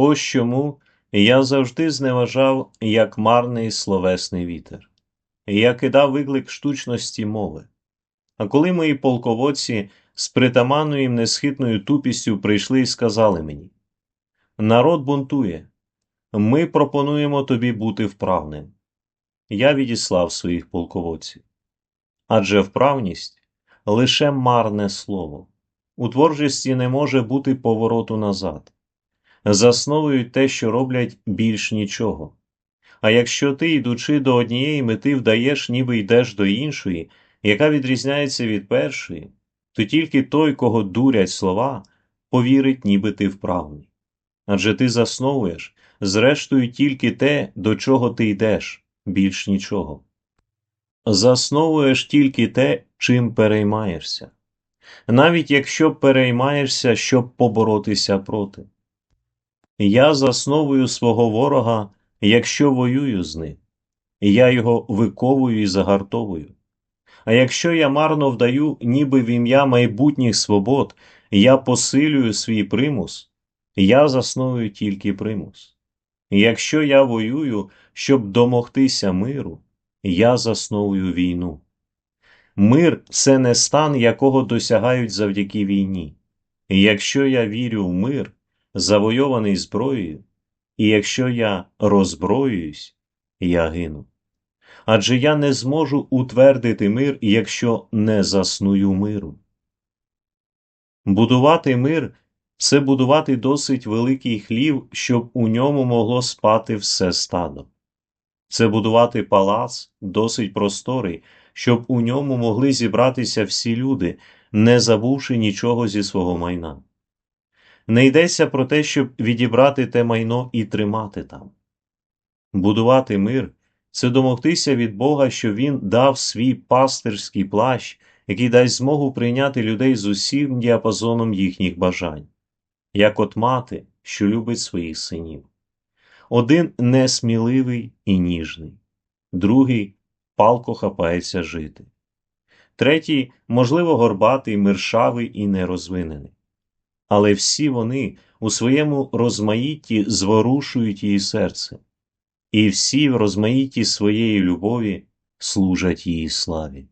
Ось чому я завжди зневажав як марний словесний вітер. Я кидав виклик штучності мови. А коли мої полководці з притаманною їм несхитною тупістю прийшли і сказали мені: Народ бунтує, ми пропонуємо тобі бути вправним. Я відіслав своїх полководців. Адже вправність лише марне слово. У творчості не може бути повороту назад. Засновують те, що роблять більш нічого. А якщо ти, йдучи до однієї мети, вдаєш, ніби йдеш до іншої, яка відрізняється від першої, то тільки той, кого дурять слова, повірить, ніби ти вправний. Адже ти засновуєш, зрештою, тільки те, до чого ти йдеш, більш нічого. Засновуєш тільки те, чим переймаєшся, навіть якщо переймаєшся, щоб поборотися проти. Я засновую свого ворога, якщо воюю з ним, я його виковую і загартовую. А якщо я марно вдаю, ніби в ім'я майбутніх свобод, я посилюю свій примус, я засновую тільки примус. Якщо я воюю, щоб домогтися миру, я засновую війну. Мир це не стан, якого досягають завдяки війні. Якщо я вірю в мир, завойований зброєю, і якщо я роззброююсь, я гину. Адже я не зможу утвердити мир, якщо не засную миру. Будувати мир це будувати досить великий хлів, щоб у ньому могло спати все стадо. Це будувати палац досить просторий, щоб у ньому могли зібратися всі люди, не забувши нічого зі свого майна. Не йдеться про те, щоб відібрати те майно і тримати там. Будувати мир це домогтися від Бога, що Він дав свій пастирський плащ, який дасть змогу прийняти людей з усім діапазоном їхніх бажань, як от мати, що любить своїх синів. Один несміливий і ніжний, другий палко хапається жити, третій, можливо, горбатий, миршавий і нерозвинений. Але всі вони у своєму розмаїтті зворушують її серце, і всі в розмаїтті своєї любові служать її славі.